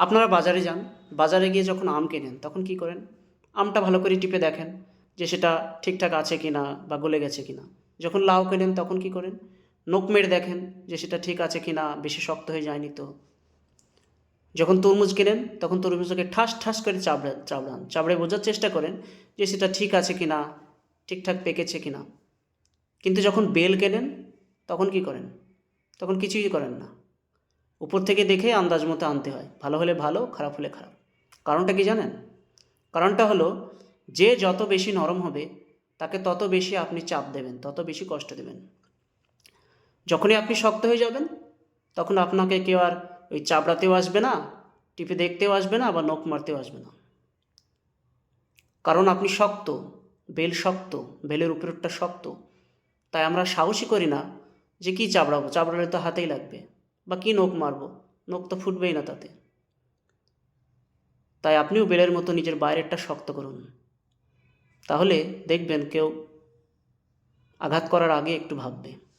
আপনারা বাজারে যান, বাজারে গিয়ে যখন আম কেনেন, তখন কি করেন? আমটা ভালো করে টিপে দেখেন যে সেটা ঠিকঠাক আছে কি না বা গলে গেছে কি না যখন লাউ কেনেন, তখন কি করেন? নোক মেরে দেখেন যে সেটা ঠিক আছে কি না বেশি শক্ত হয়ে যায়নি তো। যখন তরমুজ কেনেন, তখন তরমুজকে ঠাস ঠাস করে চাবড়া, চাবড়ান। চাবড়ে বোঝার চেষ্টা করেন যে সেটা ঠিক আছে কি না ঠিকঠাক পেকেছে কি না কিন্তু যখন বেল কেনেন, তখন কি করেন? তখন কিছুই করেন না। উপর থেকে দেখে আন্দাজ মতো আনতে হয়। ভালো হলে ভালো, খারাপ হলে খারাপ। কারণটা কি জানেন? কারণটা হলো, যে যত বেশি নরম হবে, তাকে তত বেশি আপনি চাপ দেবেন, তত বেশি কষ্ট দেবেন। যখনই আপনি শক্ত হয়ে যাবেন, তখন আপনাকে কেউ আর ওই চাপড়াতেও আসবে না, টিপে দেখতেও আসবে না বা নখ মারতেও আসবে না। কারণ আপনি শক্ত, বেল শক্ত, বেলের উপরেরটা শক্ত। তাই আমরা সাহসী করি না যে কি চাপড়াবো, চাপড়ালে তো হাতেই লাগবে। বা কী নখ মারবো? নখ তো ফুটবেই না তাতে। তাই আপনিও বেলের মতো নিজের বাইরেরটা শক্ত করুন। তাহলে দেখবেন কেউ আঘাত করার আগে একটু ভাববে।